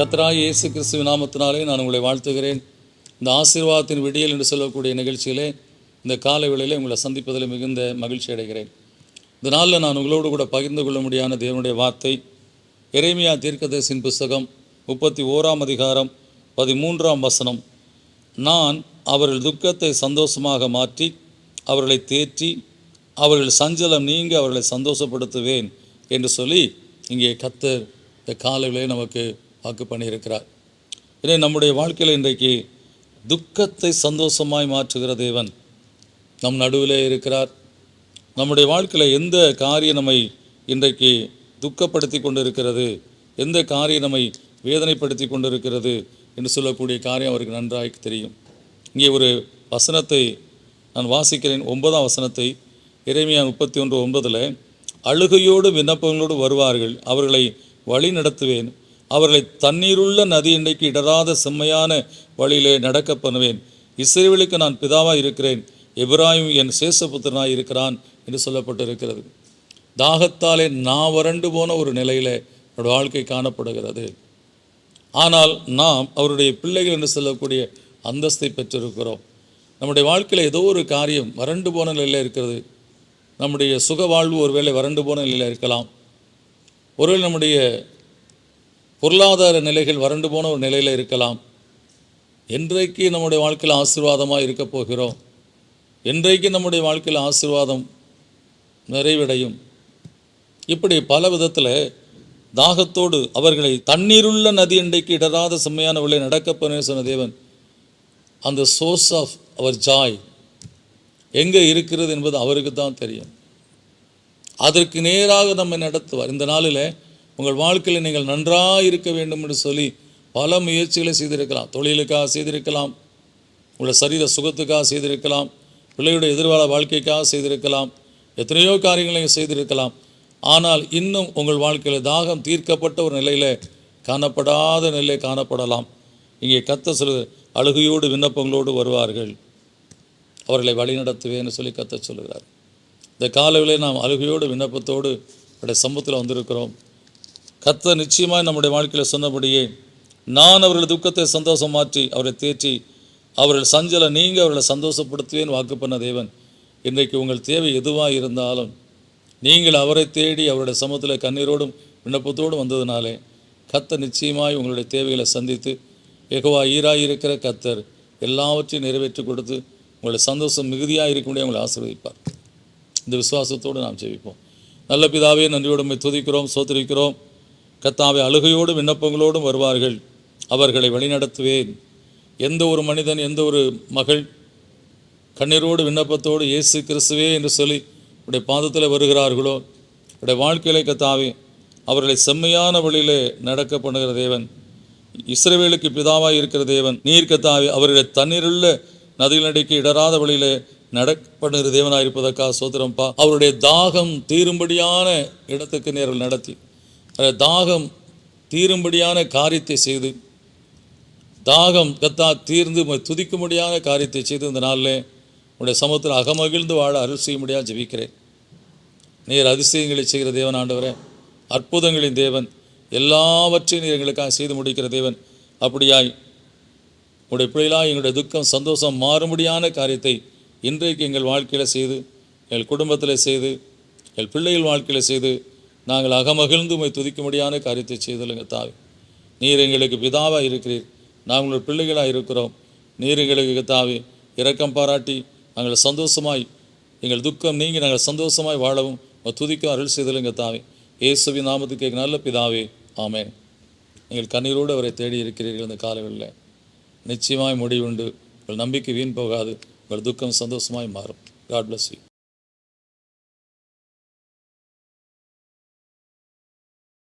கத்தராய் இயேசு கிறிஸ்துவ நாமத்தினாலே நான் உங்களை வாழ்த்துகிறேன். இந்த ஆசீர்வாதத்தின் விடியல் என்று சொல்லக்கூடிய நிகழ்ச்சியிலே இந்த கால வேளையிலே உங்களை சந்திப்பதில் மிகுந்த மகிழ்ச்சி அடைகிறேன். இந்த நாளில் நான் உங்களோடு கூட பகிர்ந்து கொள்ள முடியாத தேவனுடைய வார்த்தை எரேமியா தீர்க்கதரிசின் புஸ்தகம் முப்பத்தி ஓராம் அதிகாரம் பதிமூன்றாம் வசனம். நான் அவர்கள் துக்கத்தை சந்தோஷமாக மாற்றி அவர்களை தேற்றி அவர்கள் சஞ்சலம் நீங்கி அவர்களை சந்தோஷப்படுத்துவேன் என்று சொல்லி இங்கே கத்தர் இந்த காலையிலே நமக்கு வாக்கு பண்ணியிருக்கிறார். எனவே நம்முடைய வாழ்க்கையில் இன்றைக்கு துக்கத்தை சந்தோஷமாய் மாற்றுகிற தேவன் நம் நடுவிலே இருக்கிறார். நம்முடைய வாழ்க்கையில் எந்த காரியம் நம்மை இன்றைக்கு துக்கப்படுத்தி கொண்டிருக்கிறது? எந்த காரியம் நம்மை வேதனைப்படுத்தி கொண்டிருக்கிறது? என்று சொல்லக்கூடிய காரியம் அவருக்கு நன்றாய் தெரியும். இங்கே ஒரு வசனத்தை நான் வாசிக்கிறேன். ஒன்பதாம் வசனத்தை இறைமையா முப்பத்தி ஒன்று ஒன்பதில் அழுகையோடு விண்ணப்பங்களோடு வருவார்கள். அவர்களை வழி நடத்துவேன் அவர்களை தண்ணீருள்ள நதி இன்றைக்கு இடராத செம்மையான வழியிலே நடக்க பண்ணுவேன். இஸ்ரேலுக்கு நான் பிதாவாக இருக்கிறேன். எபிராயும் என் சேஷபுத்திரனாய் இருக்கிறான் என்று சொல்லப்பட்டிருக்கிறது. தாகத்தாலே நான் வறண்டு போன ஒரு நிலையில் என்னோட வாழ்க்கை காணப்படுகிறது. ஆனால் நாம் அவருடைய பிள்ளைகள் என்று சொல்லக்கூடிய அந்தஸ்தை பெற்றிருக்கிறோம். நம்முடைய வாழ்க்கையில் ஏதோ ஒரு காரியம் வறண்டு போன நிலையில் இருக்கிறது. நம்முடைய சுக வாழ்வு ஒருவேளை வறண்டு போன நிலையில் இருக்கலாம். ஒருவேளை நம்முடைய பொருளாதார நிலைகள் வறண்டு போன ஒரு நிலையில் இருக்கலாம். என்றைக்கு நம்முடைய வாழ்க்கையில் ஆசீர்வாதமாக இருக்க போகிறோம்? என்றைக்கு நம்முடைய வாழ்க்கையில் ஆசீர்வாதம் நிறைவடையும்? இப்படி பல விதத்தில் தாகத்தோடு அவர்களை தண்ணீருள்ள நதி இன்றைக்கு இடராத செம்மையான உள்ளே நடக்கப்போனே சொன்ன தேவன் அந்த சோர்ஸ் ஆஃப் அவர் ஜாய் எங்கே இருக்கிறது என்பது அவருக்கு தான் தெரியும். அதற்கு நேராக நம்மை நடத்துவார். இந்த நாளில் உங்கள் வாழ்க்கையில் நீங்கள் நன்றாக இருக்க வேண்டும் என்று சொல்லி பல முயற்சிகளை செய்திருக்கலாம். தொழிலுக்காக செய்திருக்கலாம். உங்களோட சரீர சுகத்துக்காக செய்திருக்கலாம். பிள்ளையுடைய எதிர்கால வாழ்க்கைக்காக செய்திருக்கலாம். எத்தனையோ காரியங்களை செய்திருக்கலாம். ஆனால் இன்னும் உங்கள் வாழ்க்கையில் தாகம் தீர்க்கப்பட்ட ஒரு நிலையில் காணப்படாத நிலை காணப்படலாம். இங்கே கத்த சொல்லு அழுகையோடு விண்ணப்பங்களோடு வருவார்கள். அவர்களை வழிநடத்துவேன்னு சொல்லி கத்த சொல்லுகிறார். இந்த காலவிலே நாம் அழுகையோடு விண்ணப்பத்தோடு அவருடைய சமூகத்தில் வந்திருக்கிறோம். கத்த நிச்சயமாக நம்முடைய வாழ்க்கையில் சொன்னபடியே நான் அவர்கள் துக்கத்தை சந்தோஷம் மாற்றி அவரை தேற்றி அவர்கள் சஞ்சல நீங்க அவர்களை சந்தோஷப்படுத்துவேன் வாக்கு பண்ண தேவன். இன்றைக்கு உங்கள் தேவை எதுவாக இருந்தாலும் நீங்கள் அவரை தேடி அவருடைய சமூகத்தில் கண்ணீரோடும் விண்ணப்பத்தோடும் வந்ததுனாலே கத்த நிச்சயமாய் உங்களுடைய தேவைகளை சந்தித்து எகவா ஈராயிருக்கிற கத்தர் எல்லாவற்றையும் நிறைவேற்றி கொடுத்து உங்களுடைய சந்தோஷம் மிகுதியாக இருக்க உங்களை ஆசீர்வதிப்பார். இந்த விசுவாசத்தோடு நாம் ஜெயிப்போம் நல்ல பிதாவே நன்றியோடு துதிக்கிறோம் சோத்திரிக்கிறோம். கத்தாவை அழுகையோடும் விண்ணப்பங்களோடும் வருவார்கள். அவர்களை வழிநடத்துவேன். எந்த ஒரு மனிதன் எந்த ஒரு மகள் கண்ணீரோடு விண்ணப்பத்தோடு இயேசு கிறிஸ்துவே என்று சொல்லி உடைய பாதத்தில் வருகிறார்களோ உடைய வாழ்க்கையிலே கத்தாவே அவர்களை செம்மையான வழியிலே நடக்க பண்ணுகிற தேவன். இஸ்ரேவேலுக்கு பிதாவாக இருக்கிற தேவன். நீர் கத்தாவே அவருடைய தண்ணீருள்ள நதிகளடிக்கு இடராத வழியிலே நடப்படுகிற தேவனாக இருப்பதற்காக சோதரம்பா அவருடைய தாகம் தீரும்படியான இடத்துக்கு நேரில் நடத்தி. தாகம் தீரும்படியான காரியத்தை செய்து தாகம் கத்தா தீர்ந்து துதிக்கும்படியான காரியத்தை செய்து இந்த நாளில் உடைய சமூகத்தில் அகமகிழ்ந்து வாழ அருள் முடியாது ஜெபிக்கிறேன். நீர் அதிசயங்களை செய்கிற தேவன் ஆண்டவரே. அற்புதங்களின் தேவன். எல்லாவற்றையும் நீர் எங்களுக்காக செய்து முடிக்கிற தேவன். அப்படியாய் உடைய பிள்ளைகளாக எங்களுடைய துக்கம் சந்தோஷம் மாறும்படியான காரியத்தை இன்றைக்கு எங்கள் வாழ்க்கையில் செய்து எங்கள் குடும்பத்தில் செய்து எங்கள் பிள்ளைகள் வாழ்க்கையில் செய்து நாங்கள் அகமகிழ்ந்து உமை துதிக்கும்படியான காரியத்தை செய்தலுங்க தாவி. நீர் எங்களுக்கு பிதாவாக இருக்கிறீர். நாங்கள் ஒரு பிள்ளைகளாக இருக்கிறோம். நீர் எங்களுக்கு தாவி இரக்கம் பாராட்டி நாங்கள் சந்தோஷமாய் எங்கள் துக்கம் நீங்கி நாங்கள் சந்தோஷமாய் வாழவும் துதிக்கும் அருள் செய்தலுங்க தாவி. இயேசுவின் நாமத்துக்கு நல்ல பிதாவே ஆமேன். நீங்கள் கண்ணீரோடு அவரை தேடி இருக்கிறீர்கள் இந்த காலங்களில். நிச்சயமாய் முடிவுண்டு. உங்கள் நம்பிக்கை வீண் போகாது. உங்கள் துக்கம் சந்தோஷமாய் மாறும். God bless you